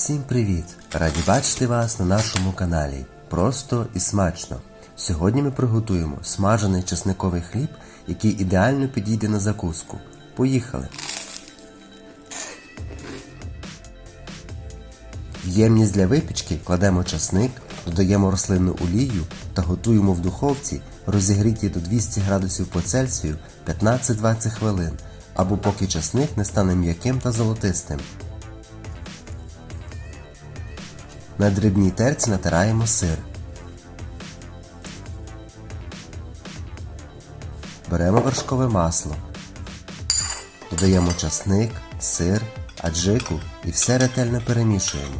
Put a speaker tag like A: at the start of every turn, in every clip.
A: Всім привіт! Раді бачити вас на нашому каналі. Просто і смачно. Сьогодні ми приготуємо смажений чесниковий хліб, який ідеально підійде на закуску. Поїхали! В ємність для випічки кладемо часник, додаємо рослинну олію та готуємо в духовці, розігріті до 200 градусів по Цельсію 15-20 хвилин, або поки часник не стане м'яким та золотистим. На дрібній терці натираємо сир. Беремо вершкове масло. Додаємо часник, сир, аджику і все ретельно перемішуємо.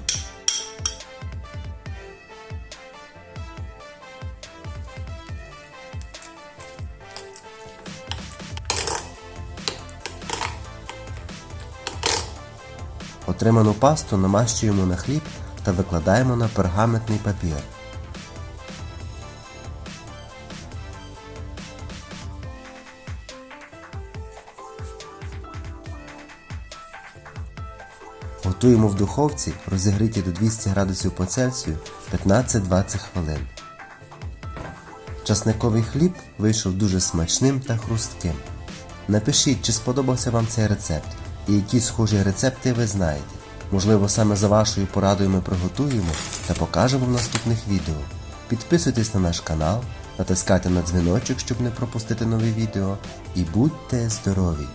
A: Отриману пасту намащуємо на хліб та викладаємо на пергаментний папір. Готуємо в духовці, розігріті до 200 градусів по Цельсію 15-20 хвилин. Часниковий хліб вийшов дуже смачним та хрустким. Напишіть, чи сподобався вам цей рецепт і які схожі рецепти ви знаєте. Можливо, саме за вашою порадою ми приготуємо та покажемо в наступних відео. Підписуйтесь на наш канал, натискайте на дзвіночок, щоб не пропустити нові відео. І будьте здорові!